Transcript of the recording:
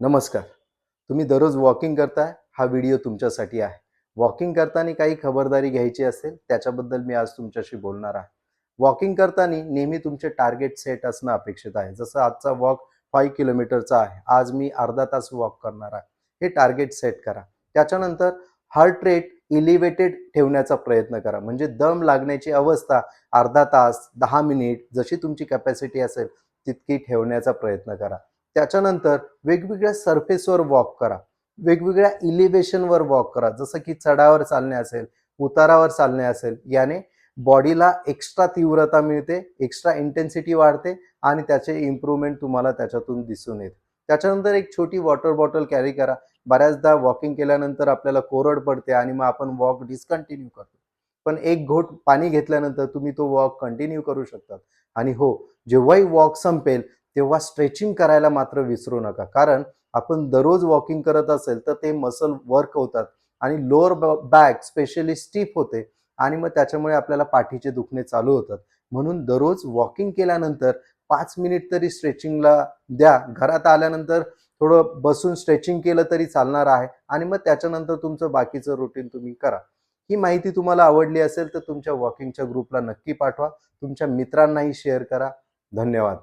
नमस्कार. तुम्ही दररोज वॉकिंग करताय? हा व्हिडिओ तुमच्यासाठी आहे. वॉकिंग करताना काही खबरदारी घ्यायची असेल त्याच्याबद्दल मी आज तुमच्याशी बोलणार आहे. वॉकिंग करताना नेहमी तुमचे टार्गेट सेट असणं अपेक्षित आहे. जसं आजचा वॉक फाईव्ह किलोमीटरचा आहे. आज मी अर्धा तास वॉक करणार आहे. हे टार्गेट सेट करा. त्याच्यानंतर हार्ट रेट इलिव्हेटेड ठेवण्याचा प्रयत्न करा. म्हणजे दम लागण्याची अवस्था अर्धा तास दहा मिनिट जशी तुमची कॅपॅसिटी असेल तितकी ठेवण्याचा प्रयत्न करा. त्याच्यानंतर वेगवेगळ्या सरफेसवर वॉक करा. वेगवेगळ्या इलिव्हेशनवर वॉक करा. जसं की चढावर चालणे असेल उतारावर चालणे असेल याने बॉडीला एक्स्ट्रा तीव्रता मिळते एक्स्ट्रा इंटेन्सिटी वाढते आणि त्याचे इम्प्रूव्हमेंट तुम्हाला त्याच्यातून दिसून येते. त्याच्यानंतर एक छोटी वॉटर बॉटल कॅरी करा. बऱ्याचदा वॉकिंग केल्यानंतर आपल्याला कोरड पडते आणि मग आपण वॉक डिस्कंटिन्यू करतो. पण एक घोट पाणी घेतल्यानंतर तुम्ही तो वॉक कंटिन्यू करू शकतात. आणि हो जेव्हाही वॉक संपेल तेव्हा स्ट्रेचिंग करायला मात्र विसरू नका. कारण आपण दररोज वॉकिंग करत असेल तर ते मसल वर्क होतात आणि लोअर बॅक स्पेशली स्टीप होते आणि मग त्याच्यामुळे आपल्याला पाठीचे दुखणे चालू होतात. म्हणून दररोज वॉकिंग केल्यानंतर पाच मिनिट तरी स्ट्रेचिंगला द्या. घरात आल्यानंतर थोडं बसून स्ट्रेचिंग केलं तरी चालणार आहे आणि मग त्याच्यानंतर तुमचं बाकीचं रुटीन तुम्ही करा. ही माहिती तुम्हाला आवडली असेल तर तुमच्या वॉकिंगच्या ग्रुपला नक्की पाठवा. तुमच्या मित्रांनाही शेअर करा. धन्यवाद.